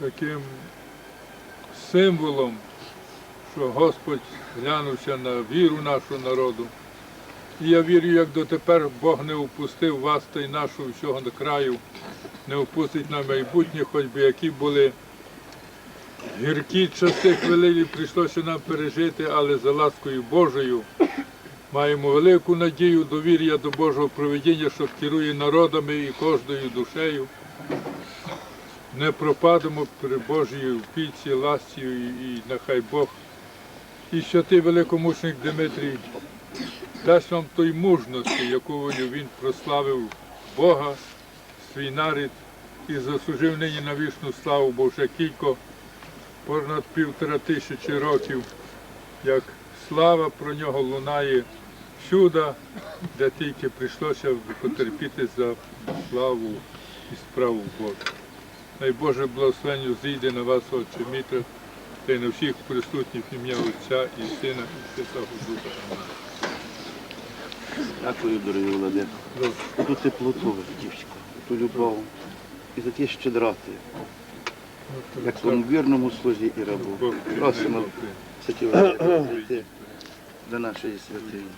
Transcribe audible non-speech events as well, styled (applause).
таким символом, що Господь глянувся на віру нашого народу. І я вірю, як дотепер Бог не опустив вас та й нашого всього краю, не опустить на майбутнє, хоч би які були гіркі часи хвилини, прийшлося нам пережити, але за ласкою Божою маємо велику надію, довір'я до Божого проведіння, що керує народами і кожною душею. Не пропадемо при Божій опіці, ласті і, нехай Бог. І святий великомученик Дмитрій дасть вам той мужності, якою він прославив Бога, свій нарід і заслужив нині на вічну славу, бо вже кілька, понад півтора тисячі років, як слава про нього лунає всюди, де тільки прийшлося потерпіти за славу і справу Божу. Най Боже благословення зійде на вас, Отче Мітра, та й на всіх присутніх ім'я Отця і Сина, і Святого Духа. Дякую, дорогі Добре. за ту теплоту, дівчинку, ту любов і за ті щедроти, як своєму вірному слузі і рабу. Просимо святі (clears throat) до нашої святині.